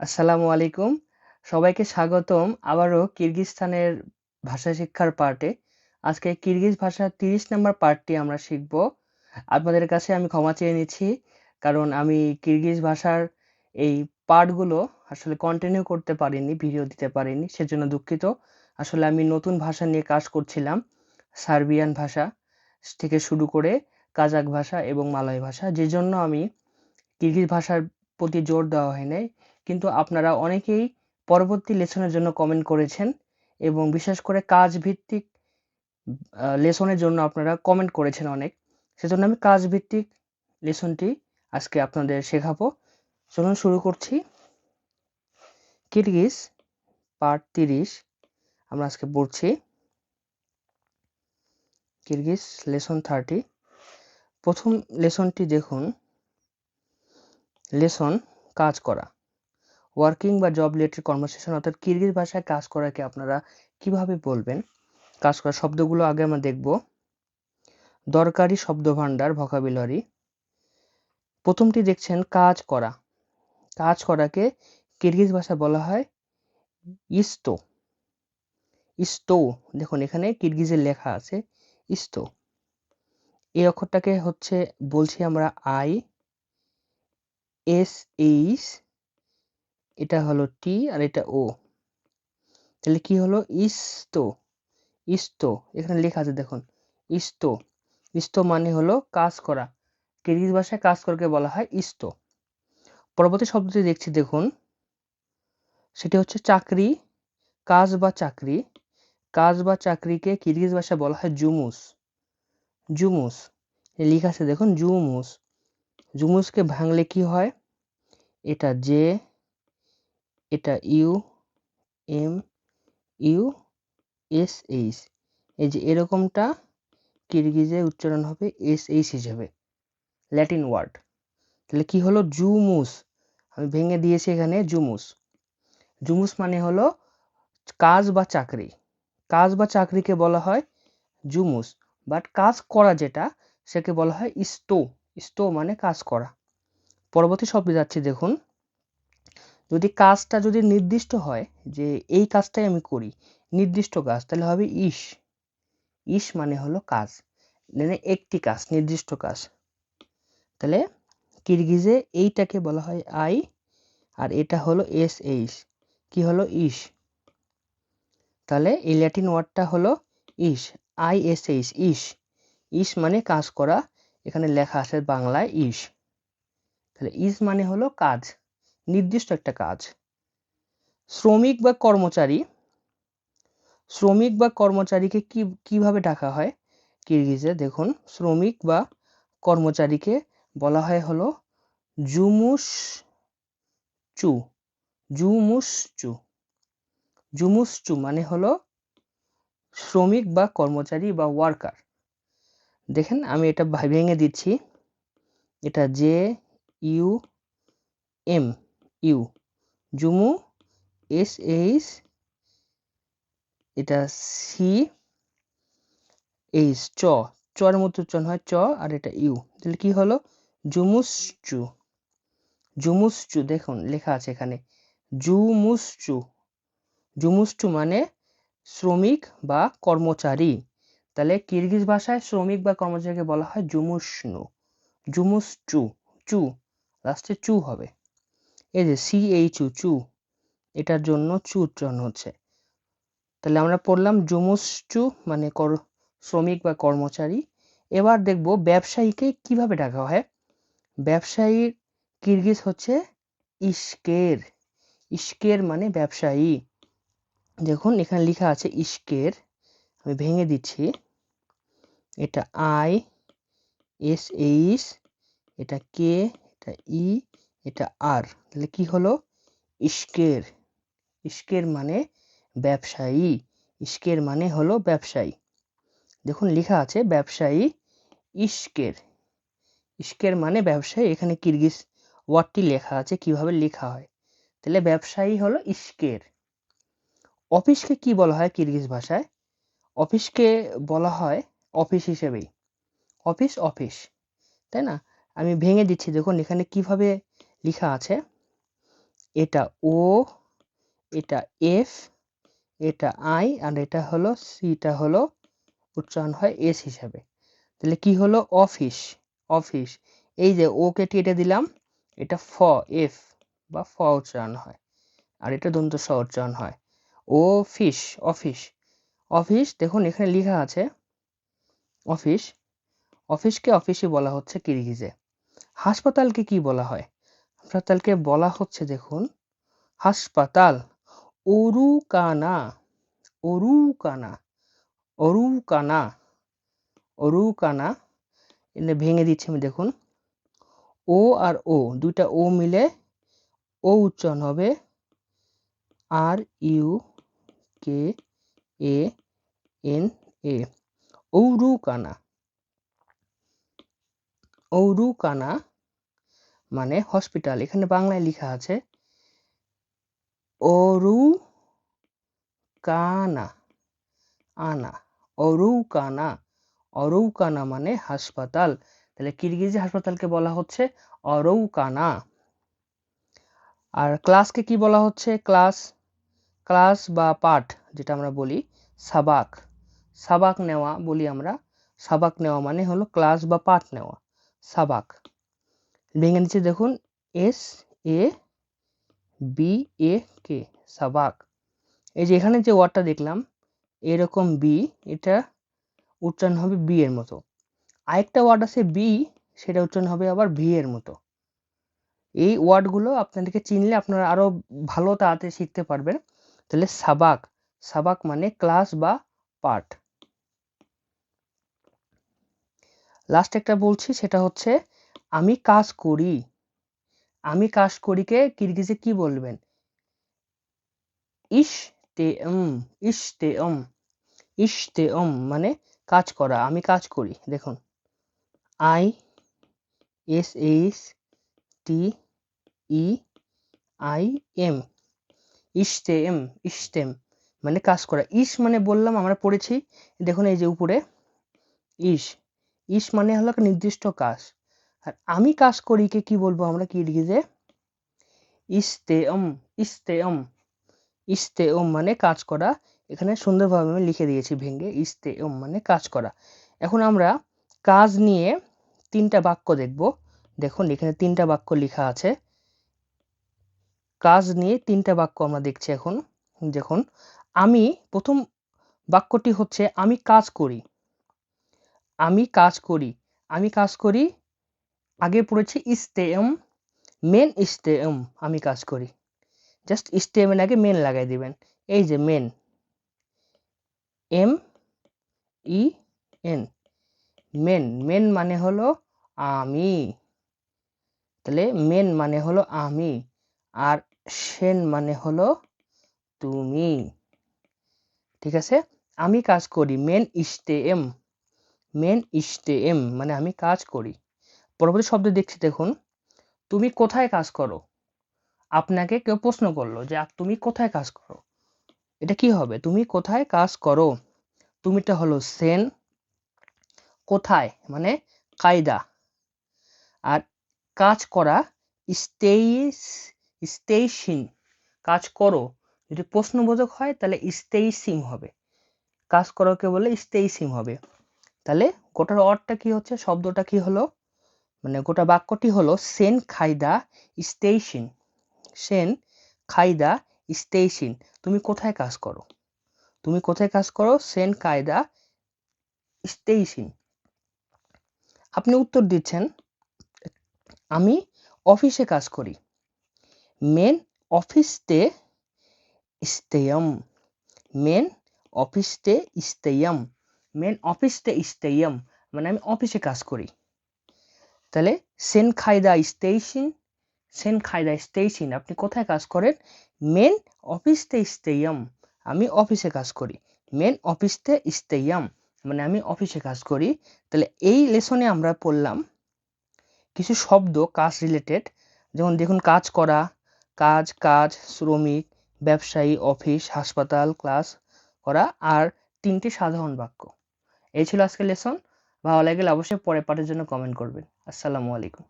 আসসালামু আলাইকুম। সবাইকে স্বাগতম আবারও কিরগিজস্তানের ভাষা শিক্ষার পার্টে। আজকে কিরগিজ ভাষার তিরিশ নম্বর পার্টটি আমরা শিখব। আপনাদের কাছে আমি ক্ষমা চেয়ে নিচ্ছি। কারণ আমি কিরগিজ ভাষার এই পার্টগুলো আসলে কন্টিনিউ করতে পারিনি, ভিডিও দিতে পারিনি। সেজন্য দুঃখিত। আসলে আমি নতুন ভাষা নিয়ে কাজ করছিলাম। সার্বিয়ান ভাষা থেকে শুরু করে কাজাক ভাষা এবং মালয় ভাষা। যে জন্য আমি কিরগিজ ভাষার প্রতি জোর দেওয়া হয় নাই। কিন্তু আপনারা অনেকেই পরবর্তী লেসনের জন্য কমেন্ট করেছেন এবং বিশেষ করে কাজ ভিত্তিক লেসনের জন্য আপনারা কমেন্ট করেছেন অনেক। সেজন্য আমি কাজ ভিত্তিক লেসনটি আজকে আপনাদের শেখাবো। চলুন শুরু করছি। কিরগিজ, পার্ট তিরিশ। আমরা আজকে পড়ছি কিরগিজ লেসন থার্টি। প্রথম লেসনটি দেখুন। লেসন, কাজ করা। ওয়ার্কিং বা জব রিলেটেড কনভারসেশন অর্থাৎ কিরগিজ ভাষায় কাজ করাকে আপনারা কীভাবে বলবেন? কাজ করা শব্দগুলো আগে আমরা দেখব। দরকারি শব্দ ভাণ্ডার ভকাবিলারি প্রথমটি দেখছেন কাজ করা। কাজ করাকে কিরগিজ ভাষা বলা হয় ইস্তো। ইস্তো, দেখুন এখানে কিরগিজের লেখা আছে, ইস্তো। এই অক্ষরটাকে হচ্ছে বলছি আমরা আই, এস, এইচ এটা হলো টি আর এটা ও তাহলে কি হলো? ইস্তো ইস্তো, এখানে লেখা আছে দেখুন। ইস্তো ইস্তো মানে হলো কাজ করা। কিরগিজ ভাষায় কাজ করকে বলা হয় ইস্তো। পরবর্তী শব্দটি দেখছি দেখুন। সেটি হচ্ছে চাকরি, কাজ বা চাকরি। কাজ বা চাকরিকে কিরগিজ ভাষায় বলা হয় জুমুস। জুমুস লেখা আছে দেখুন, জুমুস। জুমুসকে ভাঙলে কি হয়? এটা যে এটা U, M, U, S, H. এই যে এরকমটা কিরগিজে উচ্চারণ হবে, এস, এইচ হিসেবে ল্যাটিন ওয়ার্ড। তাহলে কি হলো? জুমুস। আমি ভেঙে দিয়েছি এখানে, জুমুস। জুমুস মানে হলো কাজ বা চাকরি। কাজ বা চাকরিকে বলা হয় জুমুস। বাট কাজ করা যেটা, সেকে বলা হয় ইস্তো ইস্তো মানে কাজ করা। পরবর্তী শব্দে যাচ্ছি, দেখুন। যদি কাজটা যদি নির্দিষ্ট হয় যে এই কাজটাই আমি করি, নির্দিষ্ট কাজ, তাহলে হবে ইস। ইস মানে হলো কাজ মানে একটি কাজ, নির্দিষ্ট কাজ। তাহলে কিরগিজে এইটাকে বলা হয় আই, আর এটা হলো এস এইস কি হলো ইস? তাহলে এই ল্যাটিন ওয়ার্ডটা হলো ইস, আই, এস এইস ইস। ইস মানে কাজ করা, এখানে লেখা আছে বাংলায় ইস। তাহলে ইস মানে হলো কাজ। নির্দিষ্ট একটা কাজ। শ্রমিক বা কর্মচারী, শ্রমিক বা কর্মচারীকে কি, কীভাবে ডাকা হয়? কিরগিজে দেখুন, শ্রমিক বা কর্মচারীকে বলা হয় হলো জুমুস চু জুমুস চু জুমুস চু মানে হলো শ্রমিক বা কর্মচারী বা ওয়ার্কার। দেখেন, আমি এটা ভেঙে দিচ্ছি। এটা জে ইউ এম ইউ। জুমু, এস এইচ, এটা সি এইচ, চ। চর মতো উচ্চারণ হয় চ আর এটা ইউ। তাহলে কি হলো? জুমুসচু। জুমুসচু, দেখুন, লেখা আছে এখানে। জুমুসচু। জুমুসচু মানে শ্রমিক বা কর্মচারী। তাহলে কিরগিজ ভাষায় শ্রমিক বা কর্মচারীকে বলা হয় জুমুসনু জুমুসচু, চু। লাস্টে চু হবে। এই যে সি এইচ চু। এটার জন্য চু উচ্চারণ হচ্ছে। তাহলে আমরা পড়লাম জুমুসচু মানে কর, শ্রমিক বা কর্মচারী। এবার দেখব ব্যবসায়ীকে কীভাবে ডাকা হয়। ব্যবসায়ীর কিরগিজ হচ্ছে ইস্কের ইস্কের মানে ব্যবসায়ী। দেখুন, এখানে লেখা আছে ইস্কের আমি ভেঙে দিচ্ছি। এটা আই, এস, এইচ, এটা কে, এটা ই এটা আর। তাহলে কি হলো? ইস্কের। ইস্কের মানে ব্যবসায়ী। ইস্কের মানে হলো ব্যবসায়ী। দেখুন, লেখা আছে ব্যবসায়ী ইস্কের। ইস্কের মানে ব্যবসায়ী। এখানে কিরগিজ ওয়ার্ডটি লেখা আছে, কীভাবে লেখা হয়। তাহলে ব্যবসায়ী হলো ইস্কের। অফিসকে কি বলা হয় কিরগিজ ভাষায়? অফিসকে বলা হয় অফিস হিসেবেই। Office office. তাই না? আমি ভেঙে দিচ্ছি। দেখুন, এখানে কীভাবে লেখা আছে। এটা ও এটা এফ এটা আই আর এটা হলো সিটা হলো উচ্চারণ হয় এস হিসাবে। তাহলে কি হলো? অফিস অফিস এই যে ও কে কেটে দিলাম, এটা ফ এফ বা ফ উচ্চারণ হয়। আর এটা দন্ত স উচ্চারণ হয়। ও ফিস অফিস অফিস দেখুন এখানে লেখা আছে অফিস অফিসকে অফিসই বলা হচ্ছে কিরগিজে। হাসপাতালকে কি বলা হয়? হাসপাতালকে বলা হচ্ছে, দেখুন, হাসপাতাল, অরুকানা অরুকানা অরুকানা অরুকানা, এনে ভেঙে দিচ্ছি আমি, দেখুন, ও আর ও, দুইটা ও মিলে ও উচ্চারণ হবে are you K A N A ঔরুকানা ঔরুকানা মানে হসপিটাল এখানে বাংলায় লেখা আছে অরু কানা আনা, অরুকানা, অরৌকানা মানে হাসপাতাল, তাহলে কিরগিজি হাসপাতালকে বলা হচ্ছে অরৌকানা। আর ক্লাসকে কি বলা হচ্ছে? ক্লাস ক্লাস বা পাঠ যেটা আমরা বলি, সাবাক সাবাক নেওয়া বলি আমরা, সাবাক নেওয়া মানে হলো ক্লাস বা পাঠ নেওয়া, সাবাক। ভেঙে নিচে দেখুন এস এ বি এ কে সাবাক। এই যে এখানে যে ওয়ার্ডটা দেখলাম, এরকম বি এটা উচ্চারণ হবে বি এর মতো। আরেকটা ওয়ার্ড আছে বি সেটা উচ্চারণ হবে আবার ভি এর মতো। এই ওয়ার্ডগুলো আপনাদেরকে চিনলে আপনারা আরও ভালো তাড়াতাড়ি শিখতে পারবেন। তাহলে সাবাক সাবাক মানে ক্লাস বা পাঠ লাস্ট একটা বলছি, সেটা হচ্ছে আমি কাজ করি। আমি কাজ করিকে কিরগিজে কি বলবেন? ইস মানে কাজ করা, আমি কাজ করি। দেখুন। I, S, H, T, E, I, M. ইস্টে এম ইস্তেম মানে কাজ করা। ইস মানে বললাম, আমরা পড়েছি। দেখুন এই যে উপরে। ইস ইস মানে হলো একটা নির্দিষ্ট কাজ। আর আমি কাজ করি কে কি বলব আমরা কি যে? ইস্তেম ইস্তেম ইস্তেম মানে কাজ করা। এখানে সুন্দরভাবে আমি লিখে দিয়েছি ভেঙ্গে ইস্তেম মানে কাজ করা। এখন আমরা কাজ নিয়ে তিনটা বাক্য দেখব। দেখুন, এখানে তিনটা বাক্য লেখা আছে। কাজ নিয়ে তিনটা বাক্য আমরা দেখছি এখন। দেখুন, আমি, প্রথম বাক্যটি হচ্ছে, আমি কাজ করি। আমি কাজ করি। আমি কাজ করি আগে পড়েছি ইস্তেম মেন ইস্তেম আমি কাজ করি। জাস্ট ইস্তেমের আগে মেন লাগাই দিবেন। এই যে মেন এম ই এন মেন মেন মানে হলো আমি। তাহলে মেন মানে হলো আমি, আর সেন মানে হলো তুমি। ঠিক আছে? আমি কাজ করি মেন ইস্তে এম মেন ইস্তে এম মানে আমি কাজ করি। পরবর্তী শব্দ দেখছি, দেখুন। তুমি কোথায় কাজ করো? আপনাকে কেউ প্রশ্ন করল যে তুমি কোথায় কাজ করো? এটা কি হবে? তুমি কোথায় কাজ করো? তুমিটা হলো সেন। কোথায়? মানে কায়দা। আর কাজ করা স্টেইস স্টেইসিং কাজ করো। যদি প্রশ্নবোধক হয়, তাহলে স্টেইসিং হবে। কাজ করোকে বলে স্টেইসিং হবে। তাহলে গোটার অর্থটা কি হচ্ছে? শব্দটা কি হলো? মানে গোটা বাক্যটি হলো সেন খাইদা স্টেইসিং সেন খাইদা স্টেইসিং তুমি কোথায় কাজ করো? তুমি কোথায় কাজ করো? সেন কায়দা স্টেইসিং আপনি উত্তর দিচ্ছেন, আমি অফিসে কাজ করি। মেন অফিসতে ইস্তেয়ম মেন অফিসতে ইস্তেয়ম মেন অফিসতে ইস্তেয়ম মানে আমি অফিসে কাজ করি। তাহলে সেন খায়দা স্টেশন সেন খায়দা স্টেশন আপনি কোথায় কাজ করেন? মেন অফিসতে ইস্তেয়ম আমি অফিসে কাজ করি। মেন অফিসতে ইস্তেয়ম মানে আমি অফিসে কাজ করি। তাহলে এই লেসনে আমরা পড়লাম কিছু শব্দ, কাজ রিলেটেড যেমন দেখুন কাজ করা, কাজ কাজ, শ্রমিক, ব্যবসায়ী অফিস হাসপাতাল ক্লাস করা আর তিনটি সাধারণ বাক্য। এই ছিল আজকের লেসন ভালো লাগলে অবশ্যই পরে পাঠের জন্য কমেন্ট করবেন। আসসালামু আলাইকুম।